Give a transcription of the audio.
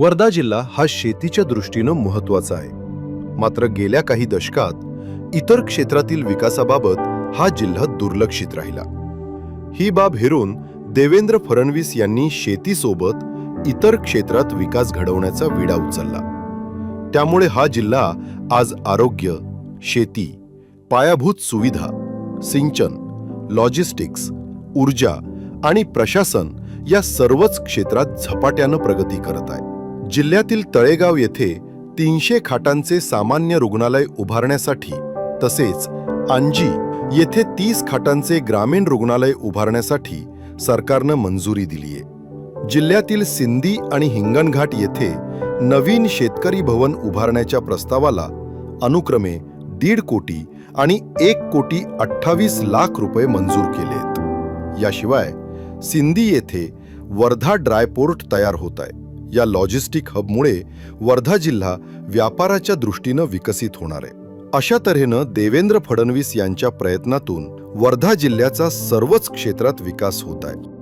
वर्धा जिल्हा हा शेतीच्या दृष्टीनं महत्त्वाचा आहे. मात्र गेल्या काही दशकात इतर क्षेत्रातील विकासाबाबत हा जिल्हा दुर्लक्षित राहिला. ही बाब हेरून देवेंद्र फडणवीस यांनी शेतीसोबत इतर क्षेत्रात विकास घडवण्याचा विडा उचलला. त्यामुळे हा जिल्हा आज आरोग्य शेती पायाभूत सुविधा सिंचन लॉजिस्टिक्स ऊर्जा आणि प्रशासन या सर्वच क्षेत्रात झपाट्यानं प्रगती करत आहे. जिल्ह्यातील तळेगाव येथे तीनशे खाटांचे सामान्य रुग्णालय उभारण्यासाठी तसेच अंजी येथे तीस खाटांचे ग्रामीण रुग्णालय उभारण्यासाठी सरकारनं मंजुरी दिलीये जिल्ह्यातील सिंदी आणि हिंगणघाट येथे नवीन शेतकरी भवन उभारण्याच्या प्रस्तावाला अनुक्रमे दीड कोटी आणि एक कोटी अठ्ठावीस लाख रुपये मंजूर केलेत याशिवाय सिंधी येथे वर्धा ड्रायपोर्ट तयार होत आहे. या लॉजिस्टिक हबमुळे वर्धा जिल्हा व्यापाराच्या दृष्टीनं विकसित होणार आहे. अशा तऱ्हेनं देवेंद्र फडणवीस यांच्या प्रयत्नातून वर्धा जिल्ह्याचा सर्वच क्षेत्रात विकास होत आहे.